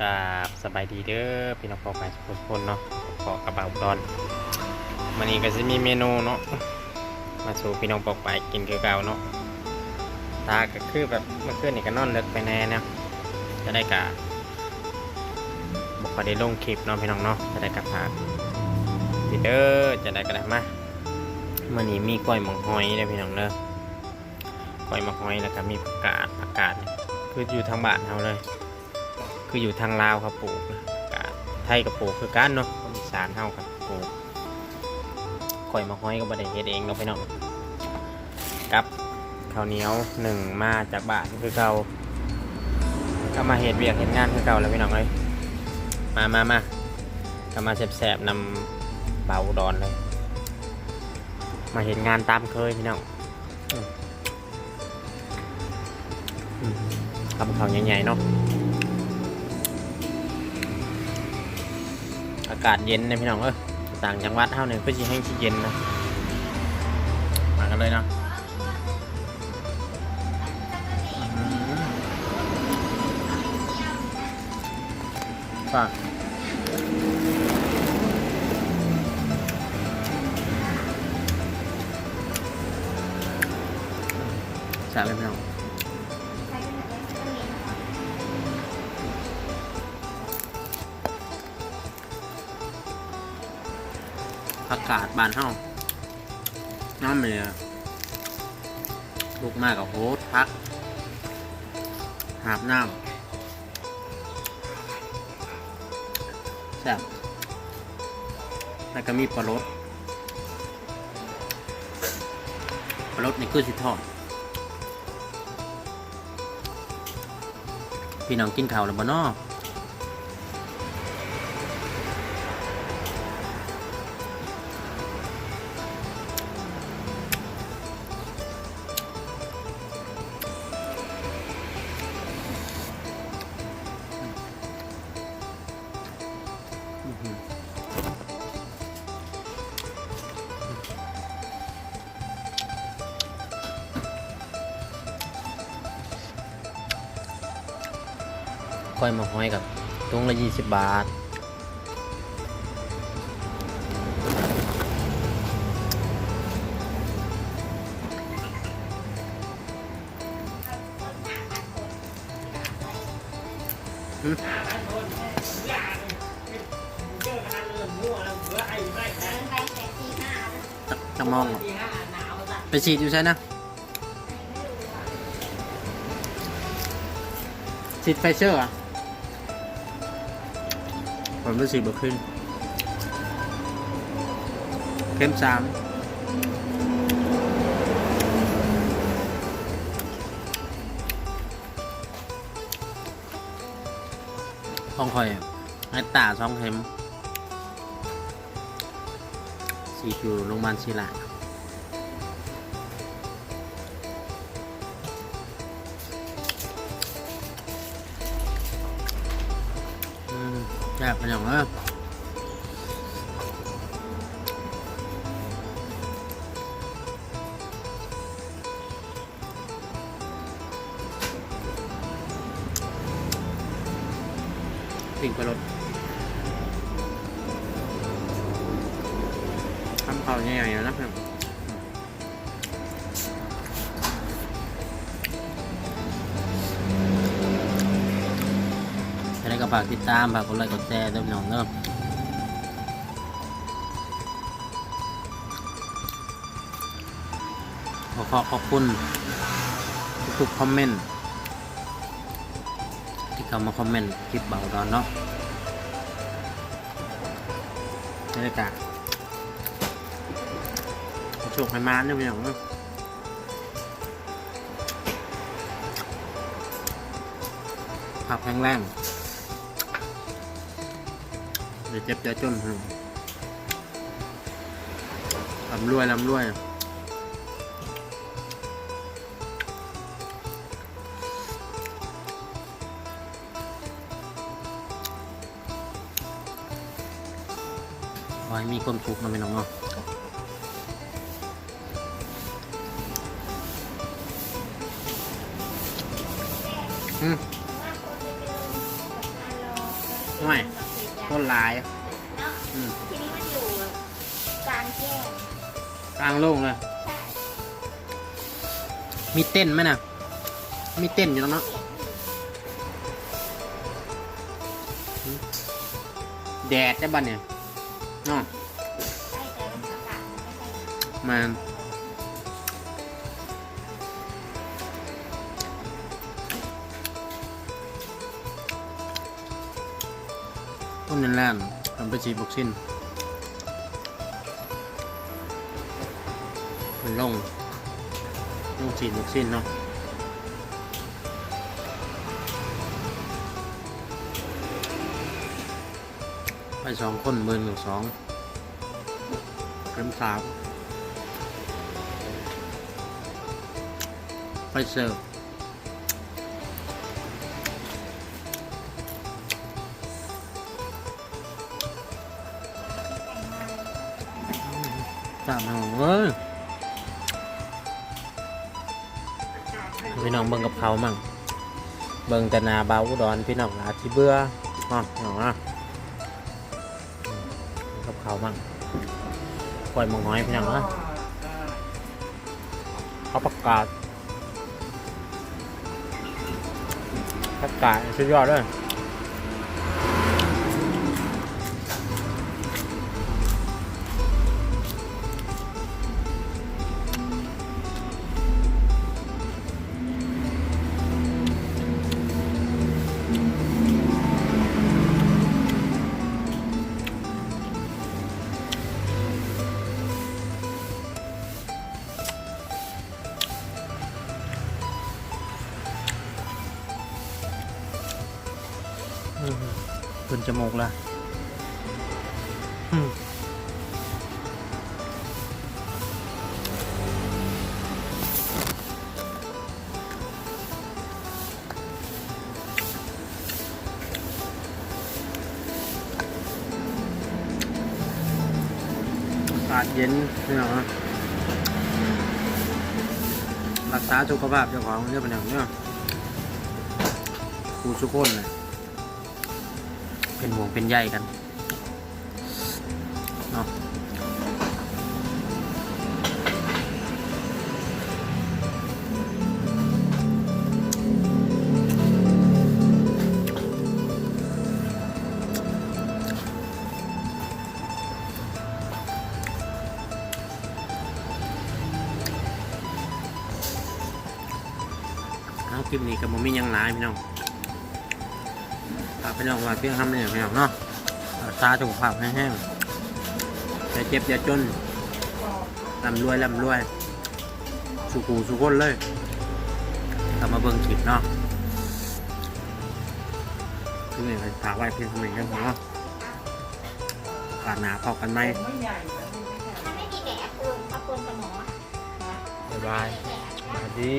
กราบสบายดีเด้อพี่น้องพ่อไปทุกคนเนาะขอกระเป๋าดอนมันนี้ก็จะมีเมนูเนาะมาสู่พี่น้องปอกไปกินคือเก่าเนาะตาก็คือแบบเมื่อคืนนี่ก็นอนเลิกไปแน่เนาะจะได้กะบอกว่าได้ลงคลิปเนาะพี่น้องเนาะจะได้กระพากดีเด้อจะได้กระด้มามื่อนี้มีกล้อยมองหอยเด้อพี่น้องเด้อกล้อยมองหอยแล้วก็มีผักกาดผักกาดคืออยู่ทางบ้านเราเลย คืออยู่ทางลาวครับปลูกนะกะไทยกับปลูกคือกันเนาะคนอีสานเฮาครับปลูกข่อยมาห้อยก็บ่ได้เฮ็ดเองเนาะพี่น้องกับข้าวเหนียวหนึ่งมาจากบ้านคือเก่าก็มาเฮ็ดเวียกเฮ็ดงานคือเก่าแล้วพี่น้องเลยมามามาก็มาแสบๆนำเบาดอนเลย มาเห็นงานตามเคยพี่น้องทำข้าวใหญ่ๆเนาะ อากาศเย็นนะพี่น้องเออต่างจังหวัดเท่าหนึ่งก็จะแห้ที่เย็นนะมากันเลยเนาะฝากใช่เลยพี่น้อง อากาศบานเท่าน้ำเนี่ยลูกมากกับโฮสพัก หาบน้ำแซ่บแล้วก็มีปลารสปลารสนี่คือสิทอดพี่น้องกินข้าวแล้วบ่เนาะอื้ ก้อยมาห้อยกับตุงละยี่สิบบาทจะจะมองเหรอไปฉีดอยู่ใช่นะฉีดไฟเซอร์อะ ความไปฉีดบขึ้น เข้มสามห้องคอยไอ้ตาช่องเข็มสีอยู่โรงพยาบาลศิลา ซ่บเป็นอย่างเออสิ่งประหลดทำเผาใหญ่ๆนะครับ ก็ฝากติดตามฝากกดไลค์กดแชร์ด้วยพี่น้องเนอะขอขอขอบคุณทุกๆคอมเมนต์ที่เข้ามาคอมเมนต์คลิปเบาดอนเนาะบรรยากาศโชคให้มาเนี่ยพี่น้องเนอะภาพแข็งแรง เดี๋ยวเจ็บจะจนหนึ่งลำรวยลำรวยขอให้มีความสุขนะพี่น้องเนาะอืมไม่ ต้นหลายเนาะอืมทีนี้มันอยู่กลางแจ้งกลางโล่งเลย ใช่มีเต้นไหมน่ะมีเต้นอยู่แล้วเนาะแดดได้บ้านเนี่ยเนาะใช่แต่มันอากาศมันไม่ใช่ มัน ต้นนั่นทำไปฉีดวัคซีนมันลงลงฉีดวัคซีนเนาะไปสองคนหมื่นหนึ่งสองเข็มสามไปเสิร์ฟ สามหงเอ้ยพี่น้องเบิ่งกับเขามั่งเบิ่งแต่นาเบาอุดรพี่น้องอาจสิเบื่ออ๋อมน้องอะกับเขามั่งปล่อยมองน้อยพี่น้องอะเขาประกาศประกาศสุดยอดเลย ขึ้นจมูกละอากาศเย็นนี่เนาะรักษาสุขภาพเจ้าของเนี่ยเป็นอย่างเนี้ยครูสุกคนเลย เป็นห่วงเป็นใยกันเนาะคลิปนี้กับผมมีหยังหลายพี่น้อง ฝากพี่น้องว่าเพียงทำเนี่ยพี่น้องเนาะรักษาสุขภาพให้แห้งอย่าเจ็บอย่าจนร่ำรวยร่ำรวย สุขูสุขคนเลยกลับมาเบิ่งคลิปเนาะคือเนี่ยฝากไว้เพียงเท่านี้ครับเนาะกาดหนาพอกันไหมถ้าไม่มีแดดคุณเอาคนกับหมอบ๊ายบายแดดสวัสดี